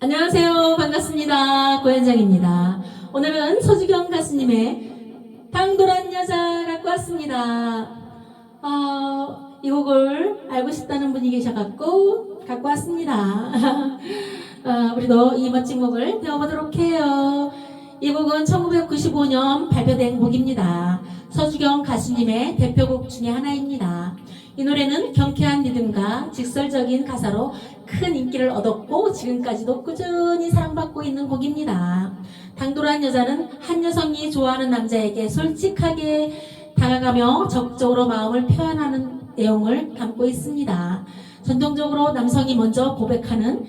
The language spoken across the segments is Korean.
안녕하세요. 반갑습니다. 고현정입니다. 오늘은 서주경 가수님의 당돌한 여자 갖고 왔습니다. 어, 이 곡을 알고 싶다는 분이 계셔갖고 갖고 왔습니다. 어, 우리도 이 멋진 곡을 배워보도록 해요. 이 곡은 1995년 발표된 곡입니다. 서주경 가수님의 대표곡 중에 하나입니다. 이 노래는 경쾌한 리듬과 직설적인 가사로 큰 인기를 얻었고 지금까지도 꾸준히 사랑받고 있는 곡입니다. 당돌한 여자는 한 여성이 좋아하는 남자에게 솔직하게 다가가며 적극적으로 마음을 표현하는 내용을 담고 있습니다. 전통적으로 남성이 먼저 고백하는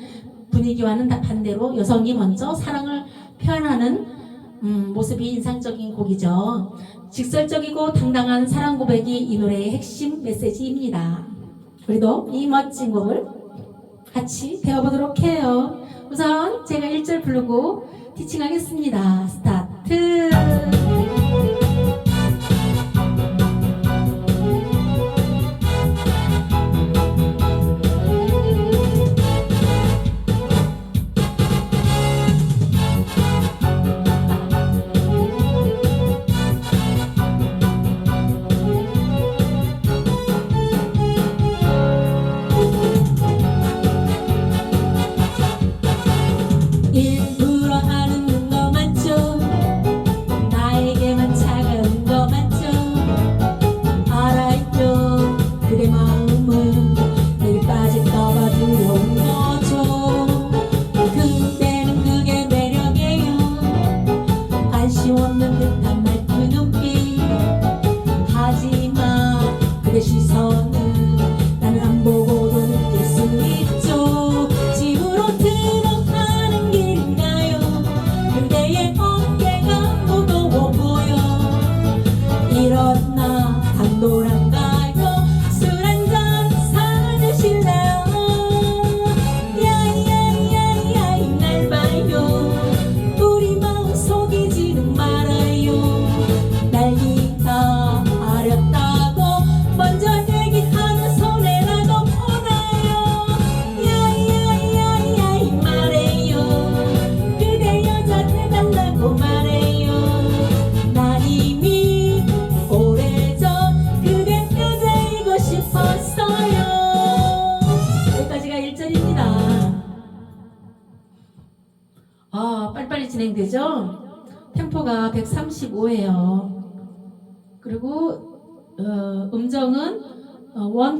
분위기와는 반대로 여성이 먼저 사랑을 표현하는 음, 모습이 인상적인 곡이죠. 직설적이고 당당한 사랑 고백이 이 노래의 핵심 메시지입니다. 우리도 이 멋진 곡을 같이 배워보도록 해요. 우선 제가 1절 부르고 티칭하겠습니다. 스타트!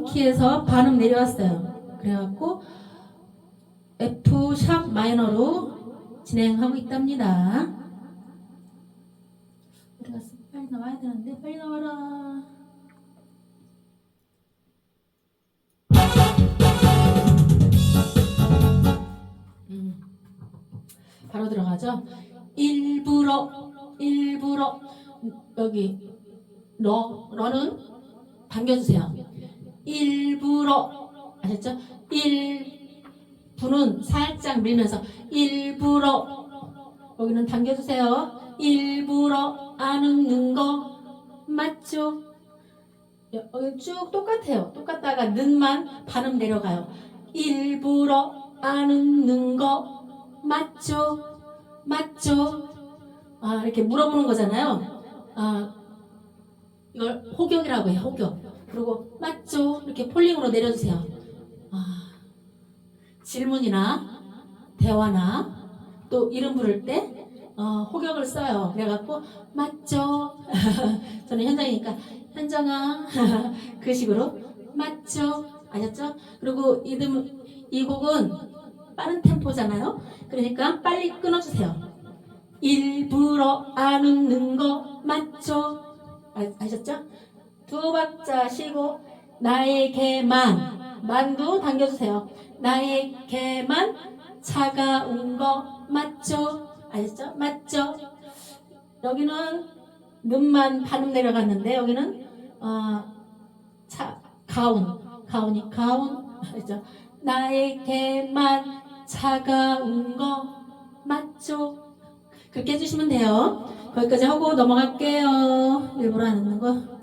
키에서 반음 내려왔어요. 그래갖고 F 샵 마이너로 진행하고 있답니다. 빨리 나와야 되는데 빨리 나와라. 음, 바로 들어가죠. 일부러 일부러 여기 러, 러는 당겨주세요. 일부러, 아셨죠? 일부는 살짝 밀면서 일부러, 여기는 당겨주세요. 일부러 안 웃는 거 맞죠? 여- 여기 쭉 똑같아요. 똑같다가 는만 반음 내려가요. 일부러 안 웃는 거 맞죠? 맞죠? 아, 이렇게 물어보는 거잖아요. 아, 이걸 호격이라고 해요. 호격. 그리고 맞죠? 이렇게 폴링으로 내려주세요. 아, 질문이나 대화나 또 이름 부를 때 어, 호격을 써요. 그래갖고 맞죠? 저는 현장이니까 현장아 그 식으로 맞죠? 아셨죠? 그리고 이름 이 곡은 빠른 템포잖아요. 그러니까 빨리 끊어주세요. 일부러 안 웃는 거 맞죠? 아, 아셨죠? 두 박자 쉬고 나에게만 만두 당겨주세요. 나에게만 차가운 거 맞죠? 아셨죠? 맞죠? 여기는 눈만 반음 내려갔는데 여기는 어, 차 가운 가운이 가운 아셨죠? 나에게만 차가운 거 맞죠? 그렇게 해주시면 돼요. 거기까지 하고 넘어갈게요. 일부러 안 웃는 거.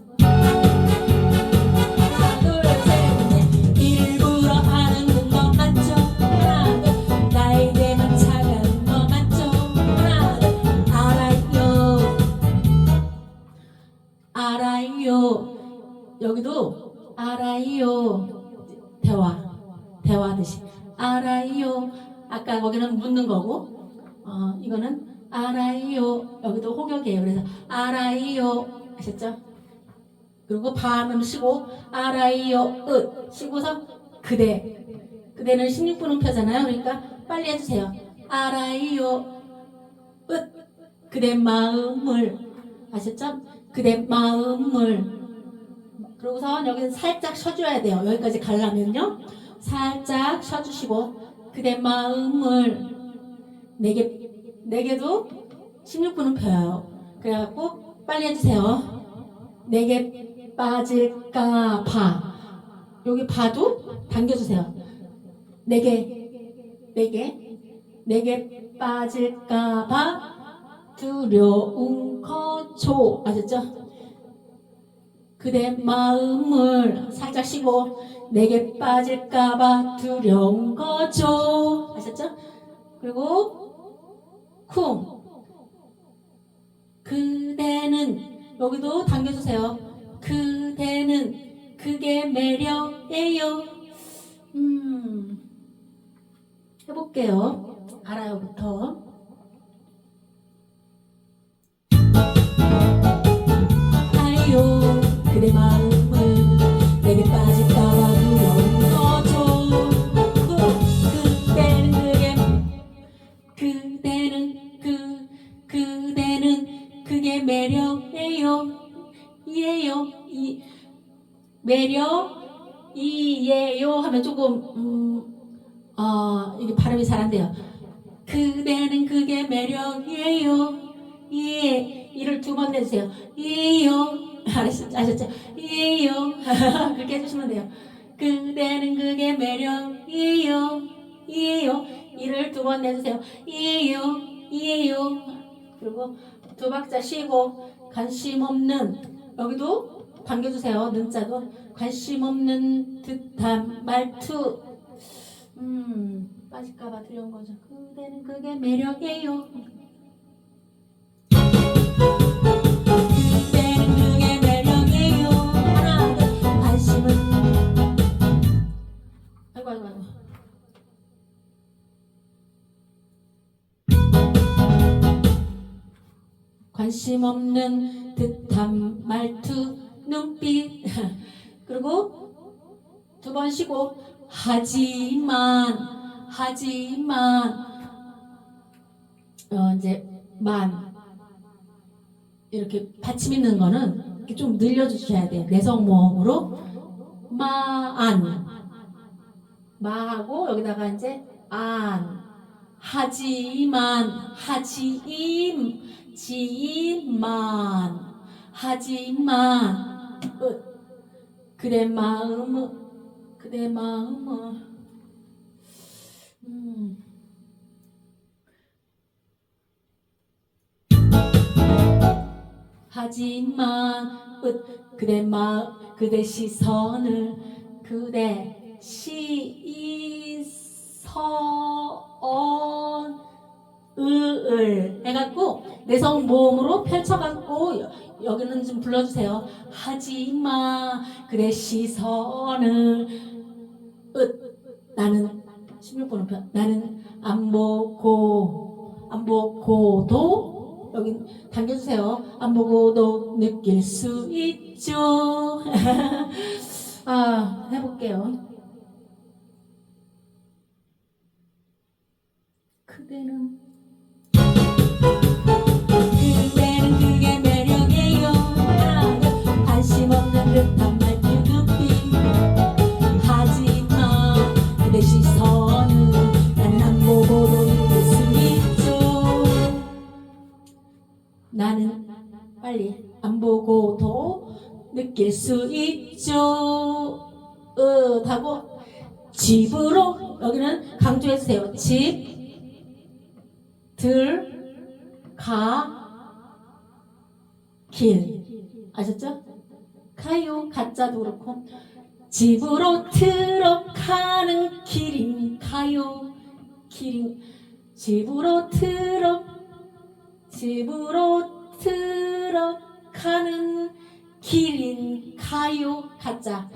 여기도 알아요. 대화. 대화하듯이. 알아요. 아까 거기는 묻는 거고, 어, 이거는 알아요. 여기도 호격이에요. 그래서 알아요. 아셨죠? 그리고 반음 쉬고, 알아요. 으. 쉬고서 그대. 그대는 16분 음표잖아요. 그러니까 빨리 해주세요. 알아요. 으. 그대 마음을. 아셨죠? 그대 마음을. 그러고서 여기는 살짝 쉬어줘야 돼요. 여기까지 가려면요. 살짝 쉬어주시고, 그대 마음을. 내게, 내게도 16분은 펴요. 그래갖고, 빨리 해주세요. 내게 빠질까 봐. 여기 봐도 당겨주세요. 내게, 내게, 내게 빠질까 봐 두려운 거죠. 아셨죠? 그대 마음을 살짝 쉬고 내게 빠질까봐 두려운 거죠. 아셨죠? 그리고 쿵 그대는 여기도 당겨주세요. 그대는 그게 매력이에요. 음 해볼게요. 알아요부터. 그대 마음을 내게 빠질까봐 두려운 거죠 그, 그대는 그게 음, 어, 예, 이를 두 번 내주세요. 예요. 아셨- 아셨죠? 예요. 그렇게 해주시면 돼요. 그대는 그게 매력이에요. 예요. 이를 두 번 내주세요. 예요. 예요. 그리고 두 박자 쉬고 관심 없는 여기도 당겨주세요. 는자도 관심 없는 듯한 말투. 음 빠질까봐 두려운 거죠. 그대는 그게 매력이에요. 아이고. 관심 없는 듯한 말투, 눈빛. 그리고 두 번 쉬고, 하지만, 하지만, 어, 이제, 만. 이렇게 받침 있는 거는 이렇게 좀 늘려주셔야 돼요. 내성 모음으로 마 안 마하고 여기다가 이제 안. 하지만 하지임 지만. 하지만. 으, 그대 마음은 그대 마음은 음. 하지만 으, 그대 마 그대 시선을 그대 을을 해갖고 내성 모음으로 펼쳐갖고 여- 여기는 좀 불러주세요. 하지마 그대 시선을 으 나는 16번은 편 나는 안 보고 안 보고도 여기 당겨주세요. 안 보고도 느낄 수 있죠. 아 해볼게요. 그대는 그대는 그게 매력이에요. 하나, 둘, 관심 없는 듯한 말투 눈빛 하지만 그대 시선은 보고도 느낄 수 있죠. 나는 빨리 안 보고도 느낄 수 있죠. 으 하고 집으로 여기는 강조해주세요. 집 들, 가, 길. 아셨죠? 가요, 가짜도 그렇고. 집으로 들어가는 길인가요? 길인, 집으로 들어, 집으로 들어가는 길인 가요? 가요 가자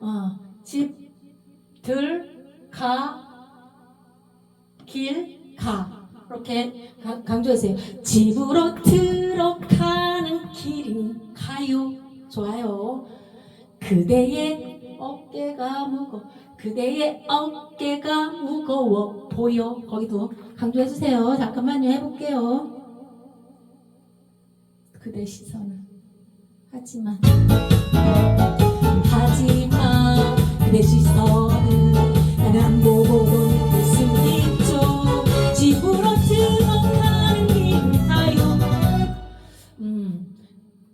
어, 어집 들 가 길 가 이렇게 가- 강조했어요. 집으로 들어가는 길인가요. 좋아요. 그대의 어깨가 무거 그대의 어깨가 무거워. 보여. 거기도 강조해 주세요. 잠깐만요. 해볼게요. 그대 시선은. 하지만. 하지만 그대 시선은 나는 안 보고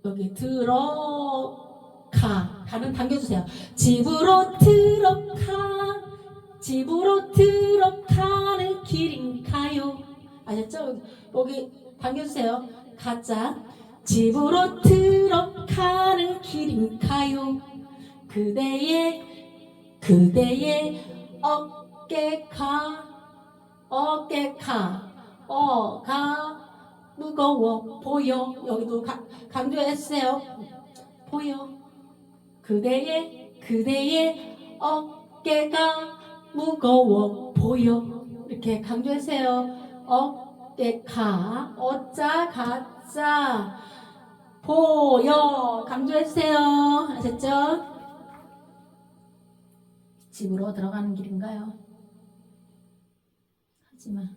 여기 들어가. 가는 당겨주세요. 집으로 들어가. 집으로 들어가는 길인가요? 아셨죠? 여기 당겨주세요. 가자 집으로 들어가는 길인가요? 그대의 그대의 어깨가 어깨가 어가 무거워. 보여. 여기도 가, 강조했어요. 보여. 그대의 그대의 어깨가 무거워. 보여. 이렇게 강조했어요. 어깨가 어자 가자. 보여. 강조해주세요. 아셨죠? 집으로 들어가는 길인가요? 하지만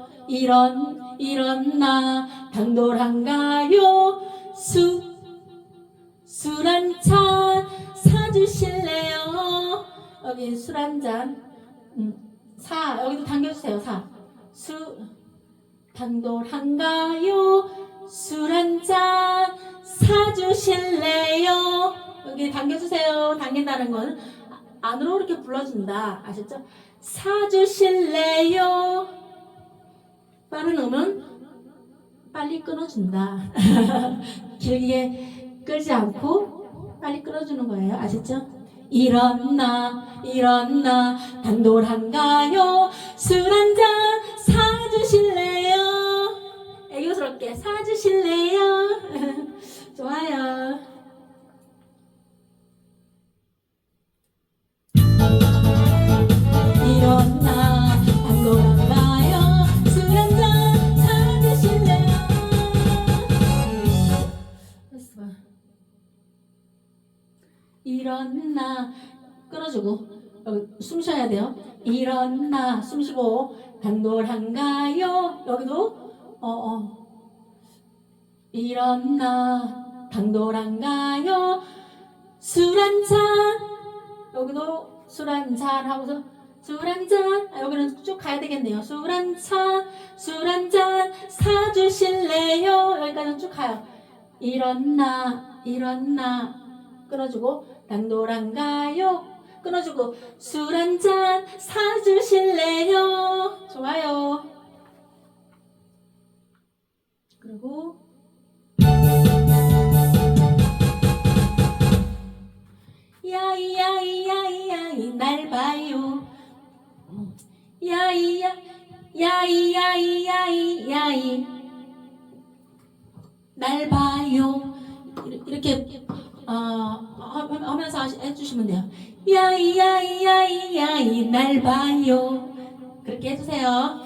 일어 일어나 당돌한가요? 수 술 한 잔 사주실래요? 여기 술 한 잔. 음, 사 여기도 당겨주세요. 사. 수 당돌한가요? 술 한 잔 사주실래요? 여기 당겨주세요. 당긴다는 건 안으로 이렇게 불러준다. 아셨죠? 사주실래요? 빠른 음은 빨리 끊어준다. 길게 끌지 않고 빨리 끊어주는 거예요. 아셨죠? 일어나 일어나 당돌한가요? 술 한 잔 사주실래요? 애교스럽게 사주실래요? 좋아요. 일어 일어나. 끌어주고. 여기 숨 쉬어야 돼요. 일어나. 숨 쉬고. 당돌한가요? 여기도? 어어. 일어나. 당돌한가요? 술 한 잔. 여기도 술 한잔 하고서 술 한 잔. 아, 여기는 쭉 가야 되겠네요. 술 한 잔. 술 한 잔. 사주실래요? 여기까지는 쭉 가요. 일어나. 일어나. 끊어주고 당돌한가요? 끊어주고 술 한 잔 사주실래요? 좋아요. 그리고 야이 야이 야이 야이 날 봐요. 야이 야 야이 야이 야이 야이 날 봐요. 이렇게 어, 하- 하면서 해주시면 돼요. 야이 야이 야이 야이 날 봐요. 그렇게 해주세요.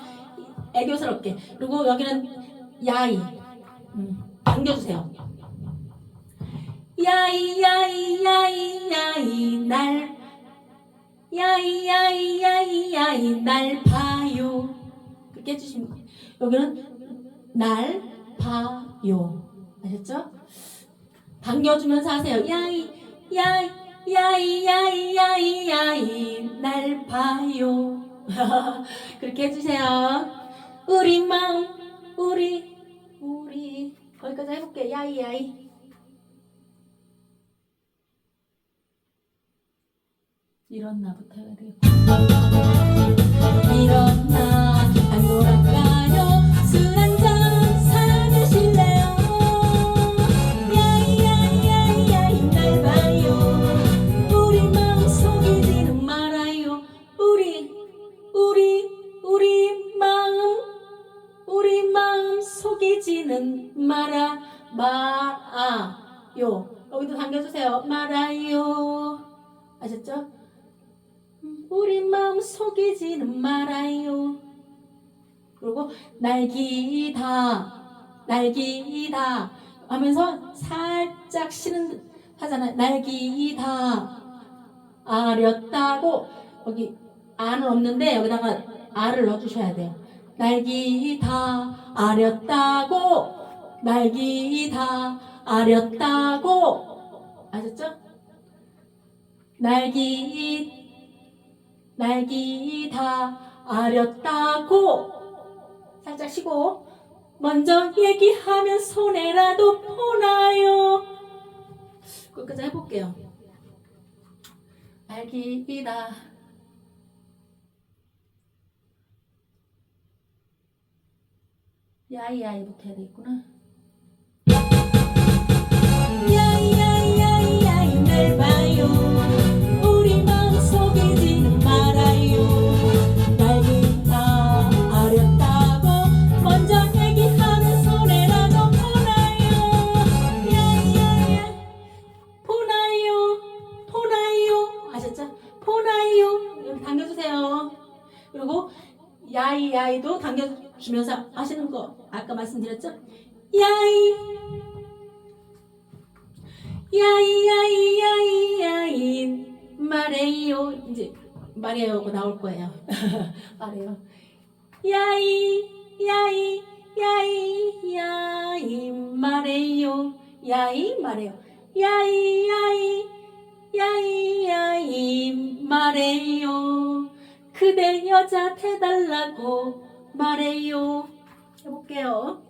애교스럽게. 그리고 여기는 야이 음, 당겨주세요. 야이 야이 야이 야이 날 야이 야이 야이 야이 날 봐요. 그렇게 해주시면 돼요. 여기는 날 봐요. 아셨죠? 당겨주면서 하세요. 야이, 야이, 야이, 야이, 야이, 야이, 날 봐요. 그렇게 해주세요. 우리 마음, 우리, 우리. 거기까지 해볼게요. 야이, 야이. 이런 나부터 해야 돼요. 이런 나. 속이지는 말아 말아요. 여기도 당겨주세요. 말아요. 아셨죠? 음, 우리 마음 속이지는 말아요. 그리고 날기다 날기다 하면서 살짝 쉬는 듯 하잖아요. 날기다. 아렸다고. 여기 아는 없는데 여기다가 아를 넣어주셔야 돼요 날기 다 아렸다고. 날기 다 아렸다고. 아셨죠? 날기 날기 다 아렸다고. 살짝 쉬고 먼저 얘기하면 손해라도 보나요? 끝까지 해볼게요. 날기 다 야이야이부터 해야 되겠구나. 야이야이야이야이 날 봐요. 우리 마음 속이지는 말아요. 날기다 아렸다고 먼저 얘기하면 손해라도 보나요? 야이야이야 보나요? 보나요? 아셨죠? 보나요? 당겨주세요. 그리고 야이야이도 당겨주면서 하시는 거 아까 말씀드렸죠? 야이. 야이 야이 야이 야이. 말해요. 이제 말해요고 나올 거예요. 말해요. 야이 야이 야이 야이. 말해요. 야이 말해요. 야이 야이 야이 야이. 말해요. 그대 여자 돼달라고 말해요 해볼게요.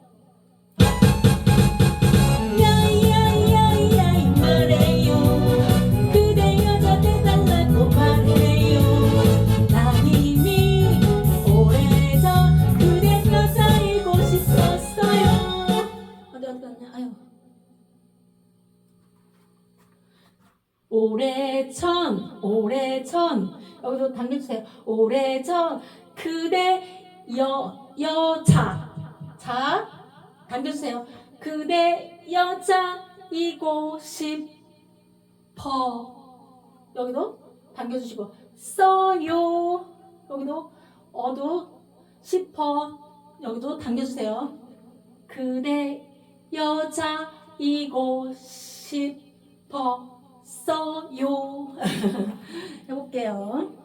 야야야야이 말해요. 그대 여자 돼달라고 말해요. 난 이미 오래전 그대 여자이고 싶었어요. 어디 어디 갔냐 아유. 오래전 오래전. 여기서 당겨주세요. 오래전 그대 여 여자 자 당겨주세요. 그대 여자이고 싶어 여기도 당겨주시고. 써요. 여기도 어두 싶어. 여기도 당겨주세요. 그대 여자이고 싶어 써요. 해볼게요